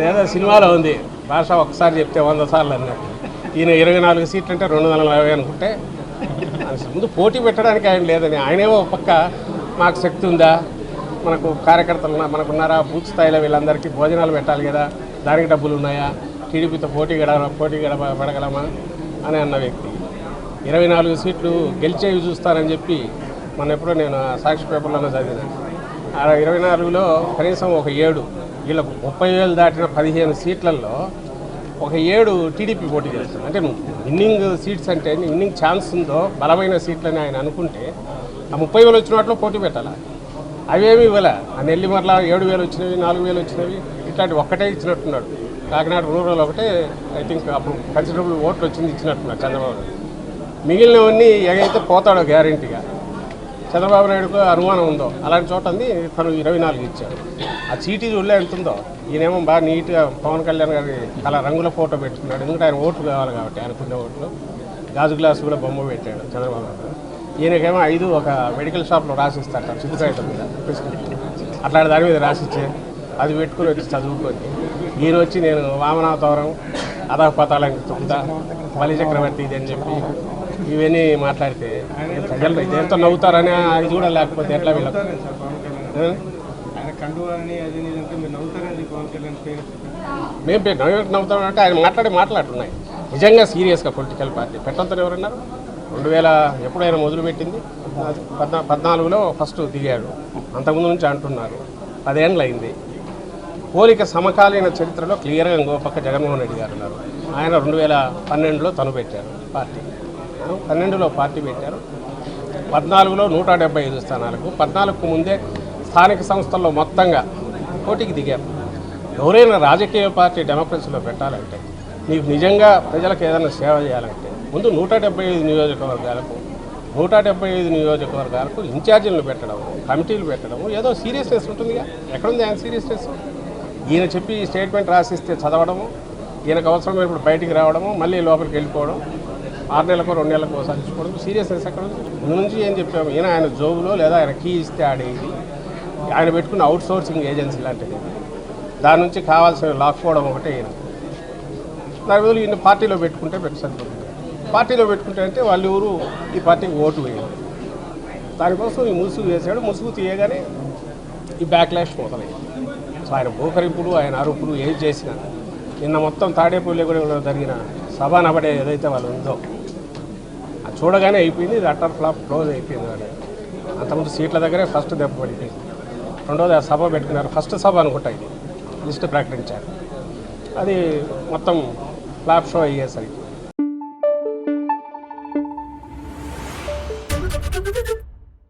అదేదో సినిమాలో ఉంది. భాష ఒకసారి చెప్తే వంద సార్లు అన్నట్టు ఈయన ఇరవై నాలుగు సీట్లు అంటే రెండు వందల యాభై అనుకుంటే ముందు పోటీ పెట్టడానికి ఆయన లేదని. ఆయనేమో పక్క మాకు శక్తి ఉందా? మనకు కార్యకర్తలు మనకున్నారా? బూత్ స్థాయిలో వీళ్ళందరికీ భోజనాలు పెట్టాలి కదా? దానికి డబ్బులు ఉన్నాయా? టీడీపీతో పోటీ గడ పోటీ గడ పడగలమా? అని అన్న వ్యక్తి. ఇరవై నాలుగు సీట్లు గెలిచేవి చూస్తానని చెప్పి మన ఎప్పుడో నేను సాక్షి పేపర్లోనే చదివిన. ఆ ఇరవై నాలుగులో కనీసం ఒక ఏడు వీళ్ళకు ముప్పై వేలు దాటిన పదిహేను సీట్లలో ఒక ఏడు టీడీపీ పోటీ చేస్తుంది. అంటే విన్నింగ్ సీట్స్ అంటే విన్నింగ్ ఛాన్స్ ఉందో బలమైన సీట్లని ఆయన అనుకుంటే ఆ ముప్పై వేలు వచ్చిన వాటిలో పోటీ పెట్టాలా? అవేమి ఇవ్వలే. ఆ నెల్లిమర్ల ఏడు వేలు వచ్చినవి నాలుగు వేలు వచ్చినవి ఇట్లాంటి ఒక్కటే ఇచ్చినట్టున్నాడు. కాకినాడ రూరల్ ఒకటే ఐ థింక్ అప్పుడు కన్సిడరబుల్ ఓట్లు వచ్చింది ఇచ్చినట్టున్నాడు చంద్రబాబు. మిగిలినవన్నీ ఏదైతే పోతాడో గ్యారంటీగా చంద్రబాబు నాయుడుకు అనుమానం ఉందో? అలాంటి చోట అంది తను ఇరవై నాలుగు ఇచ్చాడు. ఆ చీటీ చూడలే ఎంత ఉందో ఈయనేమో బాగా నీట్గా పవన్ కళ్యాణ్ గారి అలా రంగుల ఫోటో పెట్టుకున్నాడు. ఎందుకంటే ఆయన ఓట్లు కావాలి కాబట్టి ఆయనకున్న ఓట్లు. గాజు గ్లాసు కూడా బొమ్మ పెట్టాడు చంద్రబాబు నాయుడు ఈయనకేమో ఐదు ఒక మెడికల్ షాప్లో రాసిస్తాట చిత్తుకాయటం మీద. అట్లాంటి దాని మీద రాసిచ్చే. అది పెట్టుకుని వచ్చి చదువుకొని. ఈయన వచ్చి నేను వామనావతారం అధపతాలని తొక్కుతా బలి చక్రవర్తి ఇది అని చెప్పి ఇవన్నీ మాట్లాడితే ప్రజలు దేంతో నవ్వుతారని అది కూడా లేకపోతే ఎట్లా వీళ్ళకి? పేరు? మేము నవ్వు నవ్వుతామంటే ఆయన మాట్లాడే మాట్లాడుతున్నాయి నిజంగా సీరియస్గా పొలిటికల్ పార్టీ పెట్టంతో ఎవరన్నారు? రెండు వేల ఎప్పుడైనా మొదలుపెట్టింది పద్నా పద్నాలుగులో ఫస్ట్ దిగాడు. అంతకుముందు నుంచి అంటున్నారు. పదేళ్ళు అయింది. పోలిక సమకాలీన చరిత్రలో క్లియర్గా ఇంకో పక్క జగన్మోహన్ రెడ్డి గారు ఉన్నారు. ఆయన రెండు వేల పన్నెండులో తను పెట్టారు పార్టీ. పన్నెండులో పార్టీ పెట్టారు. పద్నాలుగులో నూట డెబ్బై ఐదు స్థానాలకు పద్నాలుగుకు ముందే స్థానిక సంస్థల్లో మొత్తంగా పోటీకి దిగారు. ఎవరైనా రాజకీయ పార్టీ డెమోక్రసీలో పెట్టాలంటే నీకు నిజంగా ప్రజలకు ఏదైనా సేవ చేయాలంటే ముందు నూట డెబ్బై ఐదు నియోజకవర్గాలకు నూట డెబ్బై ఐదు నియోజకవర్గాలకు ఇన్ఛార్జీలను పెట్టడం కమిటీలు పెట్టడం ఏదో సీరియస్నెస్ ఉంటుందిగా. ఎక్కడుంది ఆయన సీరియస్నెస్ ఈయన చెప్పి స్టేట్మెంట్ రాసిస్తే చదవడము ఈయనకు అవసరమైనప్పుడు బయటికి రావడము మళ్ళీ లోపలికి వెళ్ళిపోవడం ఆరు నెలలకు రెండు నెలలకు ఒకసారి ఇచ్చుకోవడం సీరియస్నెస్ అక్కడ ముందు నుంచి ఏం చెప్పాము ఈయన ఆయన జోబులో లేదా ఆయన కీ ఇస్తే ఆడేది ఆయన పెట్టుకున్న అవుట్ సోర్సింగ్ ఏజెన్సీ లాంటిది. దాని నుంచి కావాల్సిన లాక్కోవడం ఒకటే ఈయన. దాని బదులు ఈయన పార్టీలో పెట్టుకుంటే పెట్టి పార్టీలో పెట్టుకుంటే అంటే వాళ్ళు ఊరు ఈ పార్టీకి ఓటు వేయరు. దానికోసం ఈ ముసుగు వేసాడు ముసుగు తీయగానే ఈ బ్యాక్లాష్ మొదలైంది సో ఆయన భూకరింపులు ఆయన అరుపుడు ఏం చేసినా నిన్న మొత్తం తాడేపల్లి కూడా జరిగిన సభ నబడే ఏదైతే వాళ్ళు ఉందో చూడగానే అయిపోయింది ఇది అటర్ ఫ్లాప్ క్లోజ్ అయిపోయింది అని. అంతకుముందు సీట్ల దగ్గరే ఫస్ట్ దెబ్బ పడిపోయింది. రెండోది ఆ సభ పెట్టుకున్నారు ఫస్ట్ సభ అనుకుంటా ఇది లిస్ట్ ప్రకటించారు. అది మొత్తం ఫ్లాప్ షో అయ్యేసరికి.